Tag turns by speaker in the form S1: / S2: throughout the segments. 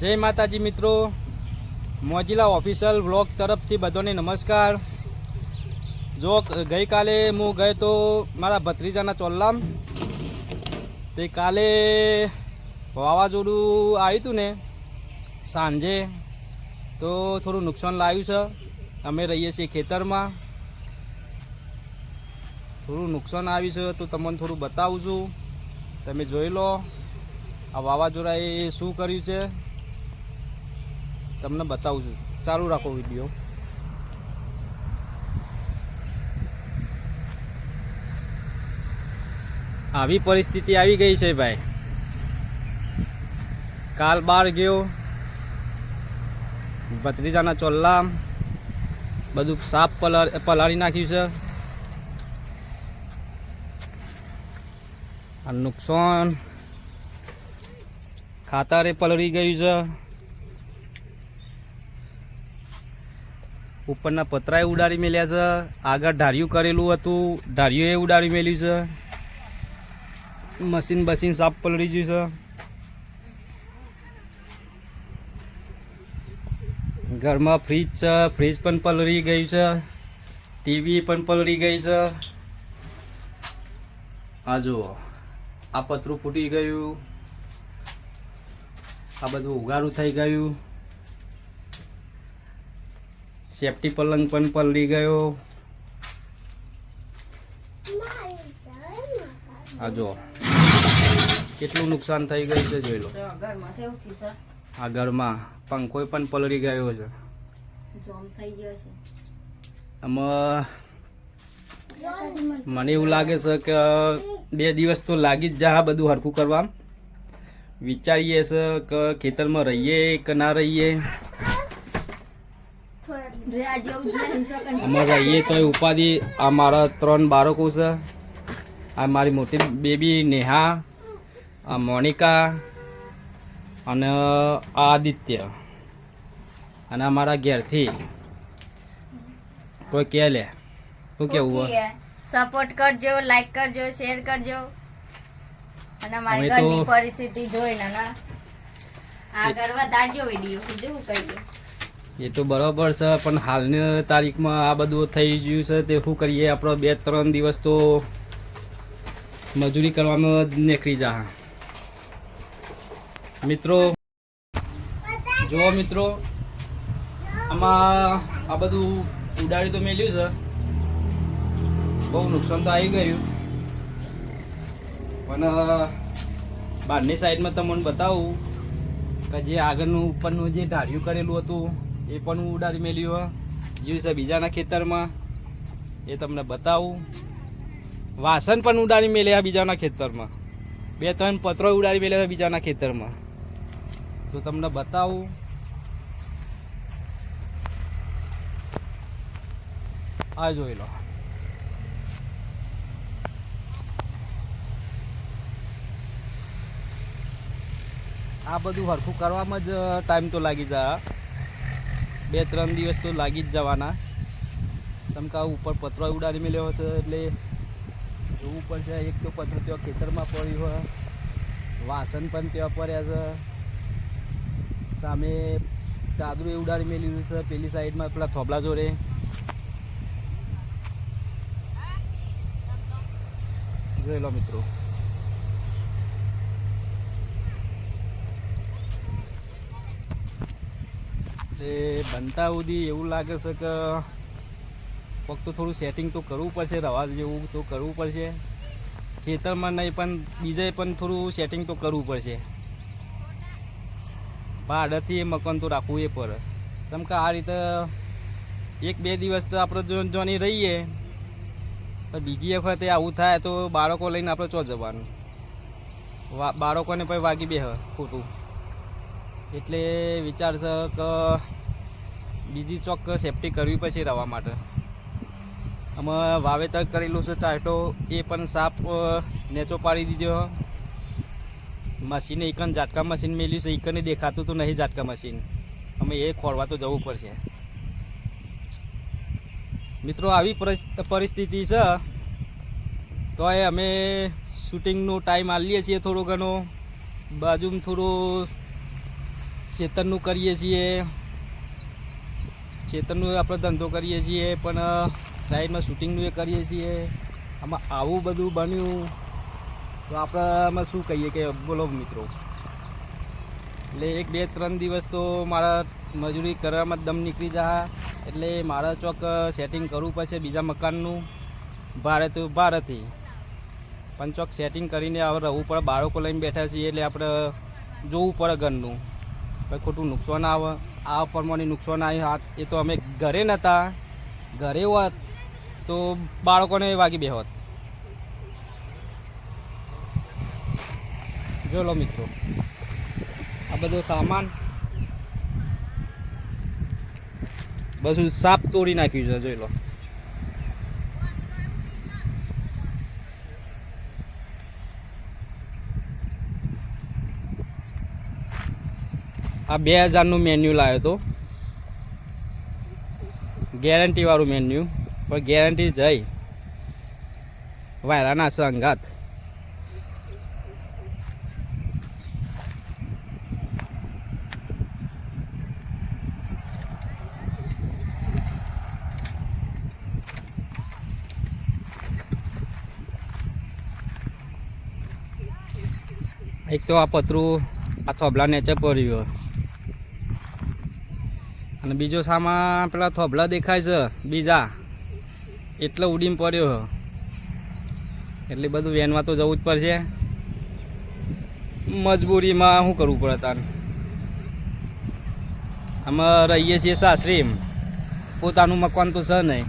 S1: જય માતાજી મિત્રો. મોજીલા ઓફિશિયલ વ્લોગ તરફથી બધાને નમસ્કાર. જો ગઈકાલે હું ગયો તો મારા ભત્રીજાના ચોલ્લામ. તે કાલે વાવાઝોડું આવ્યું હતું ને સાંજે તો થોડું નુકસાન લાવ્યું છે. અમે રહીએ છીએ ખેતરમાં. થોડું નુકસાન આવ્યું છે તો તમને થોડું બતાવું છું. તમે જોઈ લો આ વાવાઝોડાએ શું કર્યું છે. તમને બતાવું છું. ચાલુ રાખો વીડિયો. આવી પરિસ્થિતિ આવી ગઈ છે ભાઈ. કાલ બાર ગયો. ભત્રીજાના ચોલ્લા બધું સાફ પલાર પલાળી નાખ્યું છે. આ નુકસાન ખાતરે પલળી ગયું છે. ઉપરના પતરાએ ઉડાડી મેલ્યા છે. આગળ ઢાર્યું કરેલું હતું. ઢાર્યું ઉડાડી મેલ્યું છે. મશીન બસીન સાફ પલળી ગયું છે. ઘરમાં ફ્રીજ છે. ફ્રીજ પણ પલળી ગયું છે. ટીવી પણ પલળી ગઈ છે. આ જુઓ. આ પતરું ફૂટી ગયું. આ બધું ઉગારું થઈ ગયું. સેફટી પલંગ પણ પલળી ગયો. આ જો કેટલું નુકસાન થઈ ગયું છે જોઈ લો. આ ઘરમાં પંખો પણ પલળી ગયો છે. આમાં મને એવું લાગે છે કે બે દિવસ તો લાગી જ જા બધું હરખું કરવા. વિચારીએ છે કે ખેતરમાં રહીએ કે ના રહીએ.
S2: રહ્યા જેવું જ નહીં શકે ને.
S1: અમે રહીએ તો ઉપાધિ આ મારા ત્રણ બાળકો છે. આ મારી મોટી બેબી નેહા આ મોનિકા અને આ આદિત્ય. અને અમારા મારા ઘેરથી. કોઈ કે લે. શું કેવું હોય?
S2: સપોર્ટ કરજો લાઈક કરજો શેર કરજો. અને મારી ઘરની પરિસ્થિતિ જોઈને આગળ વધારજો વીડિયો બીજું કહી દઉં
S1: એ તો બરાબર છે, પણ હાલની તારીખમાં આ બધું થઈ ગયું છે, તે શું કરીએ? આપણો બે ત્રણ દિવસ તો મજૂરી કરવામાં જ નીકળી જા મિત્રો, જુઓ મિત્રો, આમાં આ બધું ઉડાડી તો મેલ્યું છે. બહુ નુકસાન તો આવી ગયું. પણ બહારની સાઈડમાં તમને બતાવું કે જે આગળનું ઉપરનું જે ઢાળ્યું કરેલું હતું એ પણ હું ઉડાડી મેલ્યું જીવ છે બીજાના ખેતરમાં. એ તમને બતાવું. વાસણ પણ ઉડાડી મેલ્યા બીજાના ખેતરમાં. બે ત્રણ પત્રો ઉડાડી મેલ્યા બીજાના ખેતરમાં. તો તમને બતાવું. આ જોઈ લો. આ બધું હરખું કરવામાં જ ટાઈમ તો લાગી જાય બે ત્રણ દિવસ તો લાગી જ જવાના. તમકા ઉપર પતરો ઉડાડી મેલ્યો છે એટલે જોવું પડશે, એક તો પતરો ત્યાં ખેતરમાં પડ્યું હોય. વાસણ પણ ત્યાં પડ્યા છે. સામે ચાદરું એ ઉડાડી મેળ્યું છે. પેલી સાઈડમાં પેલા થોબલા જોડે. જોઈ લો મિત્રો. બનતા સુધી એવું લાગે છે કે ફક્ત થોડું સેટિંગ તો કરવું પડશે રવા જેવું તો કરવું પડશે. ખેતરમાં નહીં, પણ બીજે પણ થોડું સેટિંગ તો કરવું પડશે. ભાડેથી એ મકાન તો રાખવું એ પડે. કેમ કે આ રીતે એક બે દિવસ તો આપણે જો જોની રહીએ તો બીજી વખતે આવું થાય તો બાળકો લઈને આપણે ચો જવાનું? બાળકોને પણ વાગી બે ખોટું. એટલે વિચાર છે કે બીજી ચોક સેફટી કરવી પડશે રવા માટે. અમે વાવેતર કરેલું છે ચાટો એ પણ સાપ નેચો પાડી દીધો. મશીને એકન ઝાટકા મશીન મેલ્યું છે એકને દેખાતું તો નહીં ઝાટકા મશીન. અમે એ ખોળવા તો જવું પડશે. મિત્રો, આવી પરિસ- પરિસ્થિતિ છે. તો એ અમે શૂટિંગનો ટાઈમ આલીએ છીએ થોડો ઘણો. બાજુમાં થોડું ખેતરનું કરીએ છીએ. ખેતરનું આપણે ધંધો કરીએ છીએ, પણ સાઈડમાં શૂટિંગનું એ કરીએ છીએ. આમાં આવું બધું બન્યું. તો આપણે આમાં શું કહીએ કે, બોલો મિત્રો. એટલે એક બે ત્રણ દિવસ તો મારા મજૂરી કરવામાં દમ નીકળી જા એટલે મારે ચોક સેટિંગ કરવું પડશે બીજા મકાનનું. ભારે તો ભારેથી પણ ચોક સેટિંગ કરીને હવે રહેવું પડે. બાળકો લઈને બેઠા છીએ એટલે આપણે જોવું પડે ઘરનું. કંઈ ખોટું નુકસાન આવે. આ પ્રમાણે નુકસાન આવ્યું હાથ. એ તો અમે ઘરે નહોતા ઘરે હોત તો બાળકોને વાગી બે હોત. જો લો મિત્રો. આ બધો સામાન બધું સાપ તોડી નાખ્યું છે, જોઈ લો. આ બે હજારનું મેન્યુ લાવ્યો હતો ગેરંટીવાળું મેન્યુ પણ ગેરંટી જઈ વાયરાના સંઘાત એક તો આ પતરું, આ થોભલા નેચે પડ્યું અને બીજો સામાન પેલા થોભલા દેખાય છે, બીજા. એટલે ઉડીને પડ્યો એટલે બધું વેનમાં તો જવું જ પડશે. મજબૂરીમાં શું કરવું પડે તાર અમે રહીએ છીએ સાસરી પોતાનું મકાન તો છે નહીં.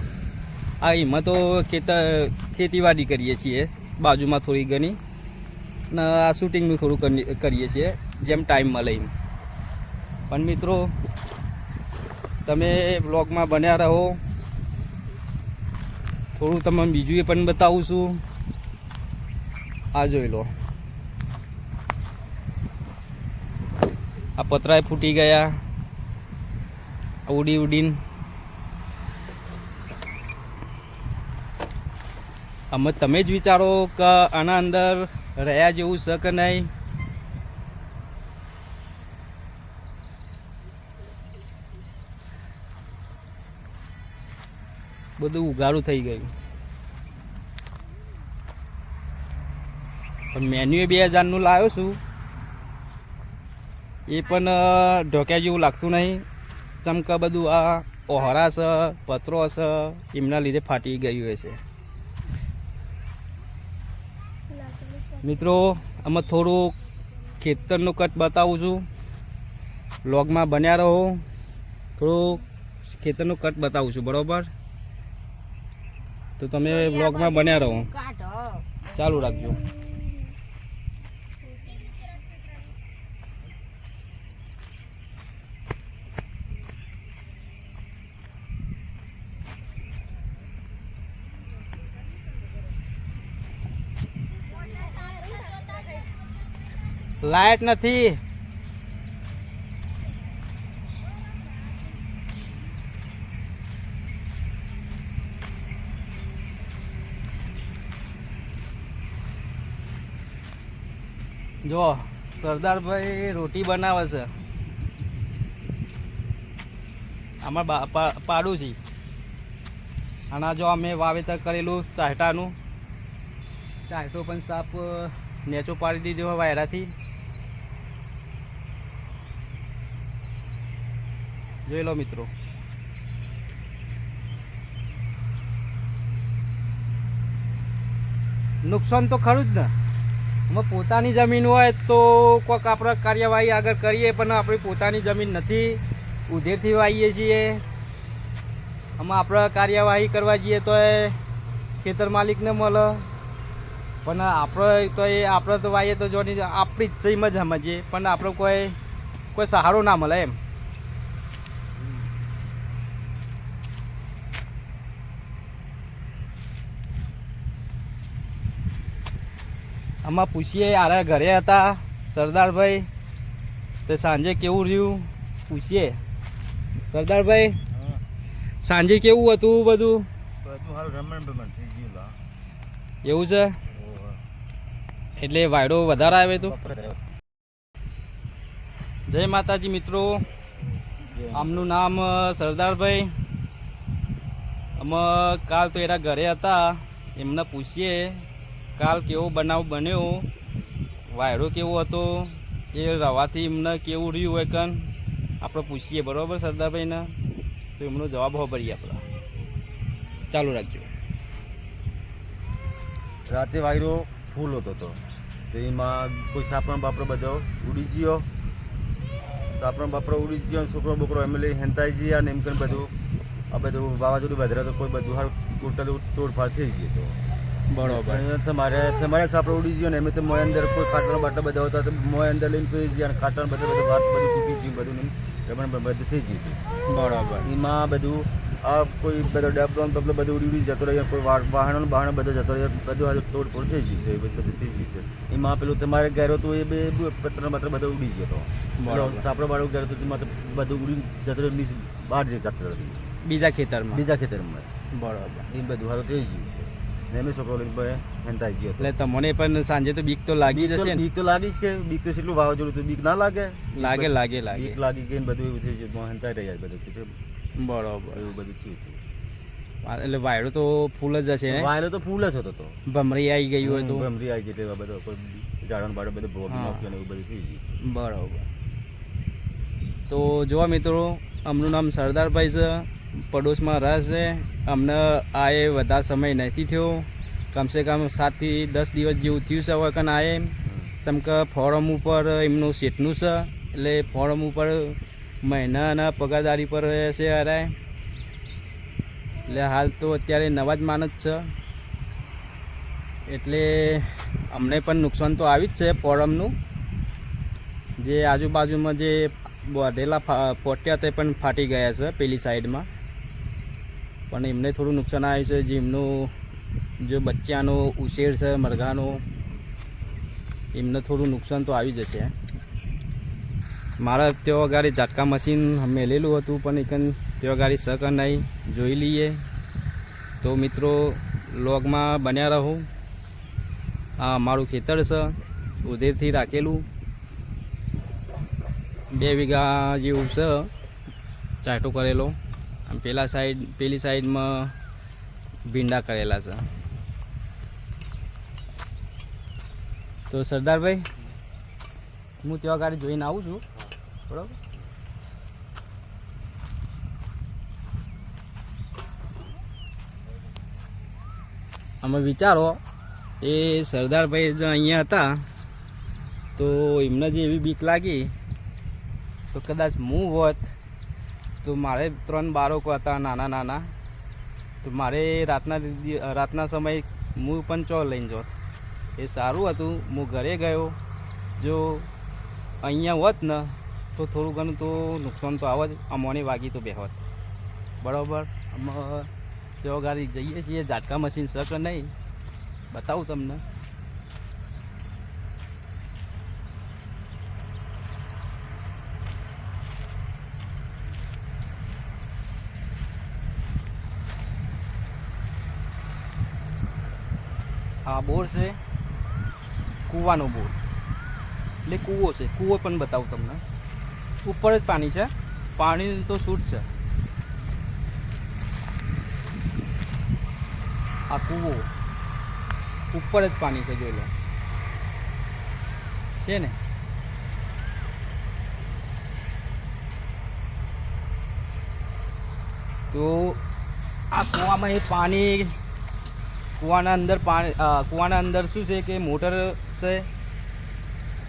S1: આ એમાં તો ખેતર ખેતીવાડી કરીએ છીએ. બાજુમાં થોડી ઘણી. ને આ શૂટિંગનું થોડું કરી- કરીએ છીએ, જેમ ટાઈમ મળે એમ. પણ મિત્રો તમે બ્લોગમાં બન્યા રહો. થોડું તમને બીજું એ પણ બતાવું છું. આ જોઈ લો. આ પતરાય ફૂટી ગયા. ઉડી ઉડીને. અમે તમે જ વિચારો કે આના અંદર રહ્યા જેવું છે કે નહીં? બધું ઉઘાડું થઈ ગયું. પણ મેન્યુ બે હજારનું લાવ્યો છું. એ પણ ઢોક્યા જેવું લાગતું નહીં. ચમકા બધું, આ, ઓહરા છે, પત્રો છે, એમના લીધે ફાટી ગયું છે. મિત્રો, આમાં થોડું ખેતરનું કટ બતાવું છું. લોગમાં બન્યા રહો. થોડું ખેતરનું કટ બતાવું છું, બરોબર? તો તમે બ્લોગમાં બન્યા રહો. ચાલુ રાખજો. લાઈટ નથી. જો, સરદારભાઈ રોટી બનાવે છે. આમાં બા- પા- પાડું છે. આના જો અમે વાવેતર કરેલું ચાહટાનું, ચાહટો પણ સાપ નેચો પાડી દીધો વાયરાથી. જોઈ લો મિત્રો. નુકસાન તો ખરું જ ને. અમે પોતાની જમીન હોય તો કોઈક આપણે કાર્યવાહી આગળ કરીએ, પણ આપણી પોતાની જમીન નથી. ઉધેરથી વાવીએ છીએ. આમાં આપણે કાર્યવાહી કરવા જઈએ તો એ ખેતર માલિકને મળે. પણ આપણે તો એ, આપણે તો વાવીએ તો જોની આપણી જ જઈમાં જ સમજીએ. પણ આપણે કોઈ કોઈ સહારો ના મળે એમ. આમાં પૂછીએ આરા ઘરે હતા સરદારભાઈ? તો સાંજે કેવું રહ્યું? પૂછીએ. સરદારભાઈ સાંજે કેવું હતું બધું? એવું છે? એટલે વાયડો વધારે આવે તો? જય માતાજી મિત્રો. આમનું નામ સરદારભાઈ. અમે કાલ તો એના ઘરે હતા. એમને પૂછીએ કાલ કેવો બનાવ બન્યો, વાયરો કેવો હતો, એ રવાથી એમને કેવું રહ્યું હોય કન આપણે પૂછીએ, બરાબર સરદારભાઈને? તો એમનો જવાબ હોભરીએ આપણે. ચાલુ રાખજો.
S3: રાતે વાયરો ફૂલ હતો તો. તો એમાં કોઈ સાપણ બાપરો બધો ઉડી ગયો. સાપણ બાપરો ઉડી ગયો છોકરો બોકરો એમ લઈ હેંતાઈ ગયા અને એમ કરીને બધું, આ બધું વાવાઝોડું વધરે તો કોઈ બધું હાલ ટોટલ તોડફાડ થઈ ગઈ તો.
S1: બરોબર.
S3: તમારે તમારે સાપડો ઉડી ગયો ને એમ તો મોય અંદર કોઈ કાટણ બાટલો બધા હતા તો મોય અંદર લઈને પી ગયા અને બધા બધું ભાત બધું તૂટી ગયું બધું રમણ બધું થઈ ગયું.
S1: બરોબર.
S3: એમાં બધું આ કોઈ બધો ડબલો ને બધું ઉડી ઉડી જતો રહ્યો કોઈ વાહનો બહાનો બધો જતો રહ્યો બધું આજે તોડફોડ થઈ ગયું છે એ બધું બધું થઈ ગયું છે. એમાં પેલું તમારે ઘેરો તો એ બે પત્ર બત્ર બધો ઉડી ગયો હતો. સાપડો બાળો ઘેર તો તો બધું ઉડી જતો રહ્યો મીસ બહાર જઈ જતો રહ્યો.
S1: બીજા ખેતરમાં.
S3: બીજા ખેતરમાં.
S1: બરોબર.
S3: એ બધું હારું થઈ ગયું છે. ને છોકરો લઈને હેંતાઈ ગયો
S1: એટલે તમને પણ સાંજે તો બીક તો લાગી જશે
S3: બીક તો લાગી જ કે બીક તો કેટલું વાવાઝોડું તો બીક ના લાગે?
S1: લાગે લાગે લાગે.
S3: બીક લાગી ગઈ બધું એવું થઈ ગયું હેંતાઈ રહ્યા બધું પછી
S1: બરોબર.
S3: એવું બધું થયું
S1: એટલે વાયરો તો ફૂલ જ હશે ને
S3: તો ફૂલ જ હતો તો.
S1: ભમરી આવી ગઈ હોય તો.
S3: ભમરી આવી ગઈ તો બધો કોઈ ઝાડો બાડો બધું ભોગ. નાખ્યો એવું બધું થઈ ગયું.
S1: બરોબર. તો જોવા મિત્રો અમનું નામ સરદારભાઈ છે. પડોશમાં રસ છે. અમને આ એ વધારે સમય નથી થયો. કમસે કમ સાતથી દસ દિવસ જેવું થયું છે હવે કન આ એ ચમકે ફોરમ ઉપર એમનું સેટનું છે. એટલે ફોરમ ઉપર મહિનાના પગારદારી પર છે અરે. એટલે હાલ તો અત્યારે નવા જ માનસ છે. એટલે અમને પણ નુકસાન તો આવી જ છે ફોરમનું. જે આજુબાજુમાં જે વધેલા ફોટ્યા તે પણ ફાટી ગયા છે પેલી સાઈડમાં પણ એમને થોડું નુકસાન આવ્યું છે, જે એમનું જે બચ્ચાનો ઉછેર છે, મરઘાનો, એમને થોડું નુકસાન તો આવી જશે. મારા તેઓ ગાડી ઝાટકા મશીન મેલેલું હતું, પણ એકન તેઓ ગાડી સક નહીં, જોઈ લઈએ. તો મિત્રો લોગમાં બન્યા રહો. આ અમારું ખેતર છે, ઉધેરથી રાખેલું. બે વીઘા જેવું છે, ચાટો કરેલો. પેલા સાઈડ પેલી સાઈડમાં ભીંડા કરેલા છે. તો સરદારભાઈ, હું ત્યાં ગાડી જોઈને આવું છું. બરાબર? અમે વિચારો, એ સરદારભાઈ જ અહીંયા હતા, તો એમને જે એવી બીક લાગી, તો કદાચ હું હોત તો મારે ત્રણ બાળકો હતા, નાના નાના. તો મારે રાતના રાતના સમયે હું પણ ચો લઈને જોત એ સારું હતું. હું ઘરે ગયો. જો અહીંયા હોત ને, તો થોડું ઘણું તો નુકસાન તો આવે જ અમોને વાગી તો બેહોત. બરાબર? અમે જો ગાડી જઈએ છીએ. ઝાટકા મશીન સક નહીં? બતાવું તમને. આ બોર છે, કૂવાનો બોર. એટલે કૂવો છે, કૂવો પણ બતાવું તમને. ઉપર જ પાણી છે પાણી તો શૂટ છે. આ કૂવો ઉપર જ પાણી છે, જોઈ લો. છે ને? તો આ કૂવામાં એ પાણી કૂવાના અંદર પાણી કૂવાના અંદર શું છે કે મોટર છે.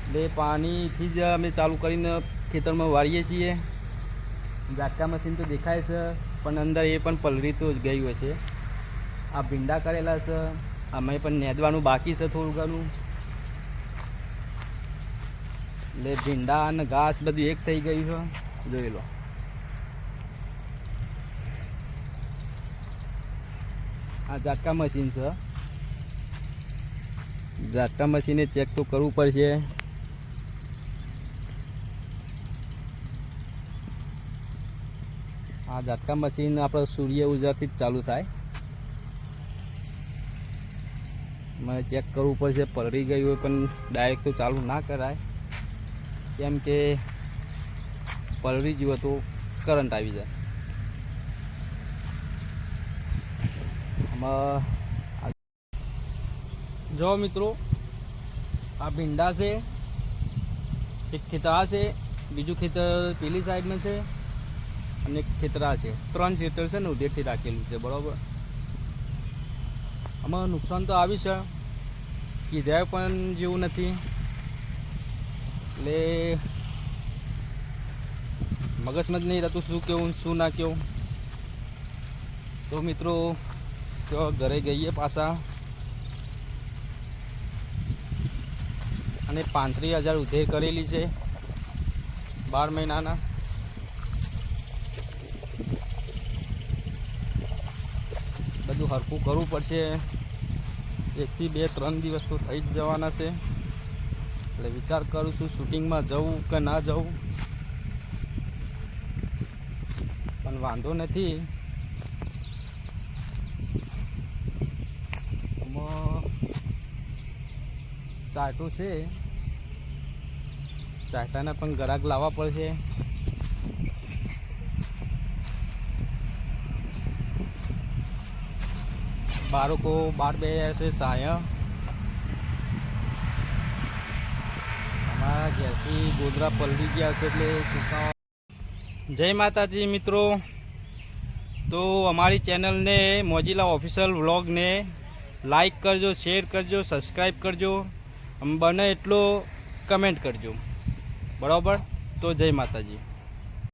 S1: એટલે પાણીથી જ અમે ચાલુ કરીને ખેતરમાં વાળીએ છીએ. ઝાટકા મશીન તો દેખાય છે, પણ અંદર એ પણ પલરી તો જ ગયું હશે આ ભીંડા કરેલા છે, અમે પણ નેદવાનું બાકી છે થોડું ઘણું. એટલે ભીંડા અને ઘાસ બધું એક થઈ ગયું છે. જોઈ લો. આ ઝાટકા મશીન છે. ઝાટકા મશીને ચેક તો કરવું પડશે. આ ઝાટકા મશીન આપણે સૂર્ય ઉર્જાથી જ ચાલુ થાય. મને ચેક કરવું પડશે, પલળી ગયું હોય પણ ડાયરેક્ટ તો ચાલુ ના કરાય. કેમ કે પલળી ગયું તો કરંટ આવી જાય. આમાં જો મિત્રો, આ ભીંડા છે, એક ખેતર છે, બીજું ખેતર પેલી સાઈડનું છે, અને ખેતર છે. ત્રણ ખેતર છે ને ઉધેરથી રાખેલું છે, બરાબર? આમાં નુકસાન તો આવ્યું છે કીધા પણ જેવું નથી. એટલે મગજમાં જ નહીં રહેતું શું કેવું શું ના કેવું. તો મિત્રો તો ઘરે ગઈએ પાછા. અને પાંત્રીસ હજાર ઉધેર કરેલી છે બાર મહિનાના. બધું હરખું કરવું પડશે. એકથી બે, ત્રણ દિવસ તો થઈ જ જવાના છે. એટલે વિચાર કરું છું શૂટિંગમાં જવું કે ના જવું. પણ વાંધો નથી આમાં ચાટું છે. ચાટાના પણ ગ્રાહક લાવવા પડશે. બાળકો બાર બે છે સાયા. અમારા ઘેરથી ગોધરા પલડી ગયા છે એટલે સુકાવા જય માતાજી મિત્રો. તો અમારી ચેનલને મોજીલા ઓફિશિયલ વ્લોગને લાઈક કરજો, શેર કરજો, સબસ્ક્રાઈબ કરજો. બને એટલું કમેન્ટ કરજો. બરાબર? તો જય માતાજી.